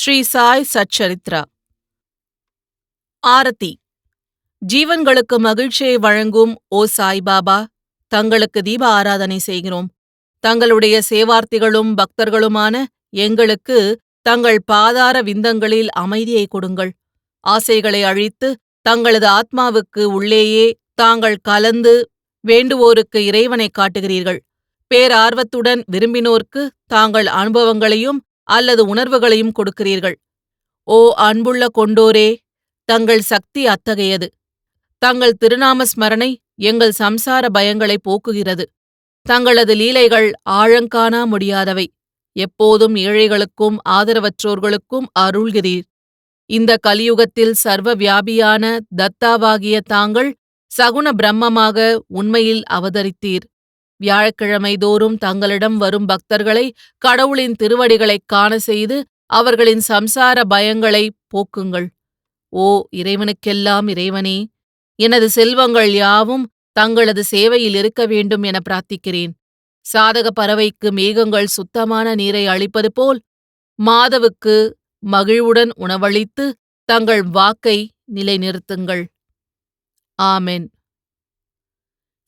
ஸ்ரீ சாய் சச்சரித்ரா. ஆரத்தி. ஜீவன்களுக்கு மகிழ்ச்சியை வழங்கும் ஓ சாய்பாபா தங்களுக்கு தீப ஆராதனை செய்கிறோம். தங்களுடைய சேவார்த்திகளும் பக்தர்களுமான எங்களுக்கு தங்கள் பாதார விந்தங்களில் அமைதியை கொடுங்கள். ஆசைகளை அழித்து தங்களது ஆத்மாவுக்கு உள்ளேயே தாங்கள் கலந்து வேண்டுவோருக்கு இறைவனை காட்டுகிறீர்கள். பேரார்வத்துடன் விரும்பினோர்க்கு தாங்கள் அனுபவங்களையும் அல்லது உணர்வுகளையும் கொடுக்கிறீர்கள். ஓ அன்புள்ள கொண்டோரே தங்கள் சக்தி அத்தகையது. தங்கள் திருநாம ஸ்மரணை எங்கள் சம்சார பயங்களை போக்குகிறது. தங்களது லீலைகள் ஆழங்காணா முடியாதவை. எப்போதும் ஏழைகளுக்கும் ஆதரவற்றோர்களுக்கும் அருள்கிறீர். இந்த கலியுகத்தில் சர்வ வியாபியான தத்தாவாகிய தாங்கள் சகுன பிரம்மமாக உண்மையில் அவதரித்தீர். வியாழக்கிழமை தோறும் தங்களிடம் வரும் பக்தர்களை கடவுளின் திருவடிகளைக் காண செய்து அவர்களின் சம்சார பயங்களை போக்குங்கள். ஓ இறைவனுக்கெல்லாம் இறைவனே எனது செல்வங்கள் யாவும் தங்களது சேவையில் இருக்க வேண்டும் என பிரார்த்திக்கிறேன். சாதக பறவைக்கு மேகங்கள் சுத்தமான நீரை அளிப்பது போல் மாதவுக்கு மகிழ்வுடன் உணவளித்து தங்கள் வாக்கை நிலைநிறுத்துங்கள். ஆமென்.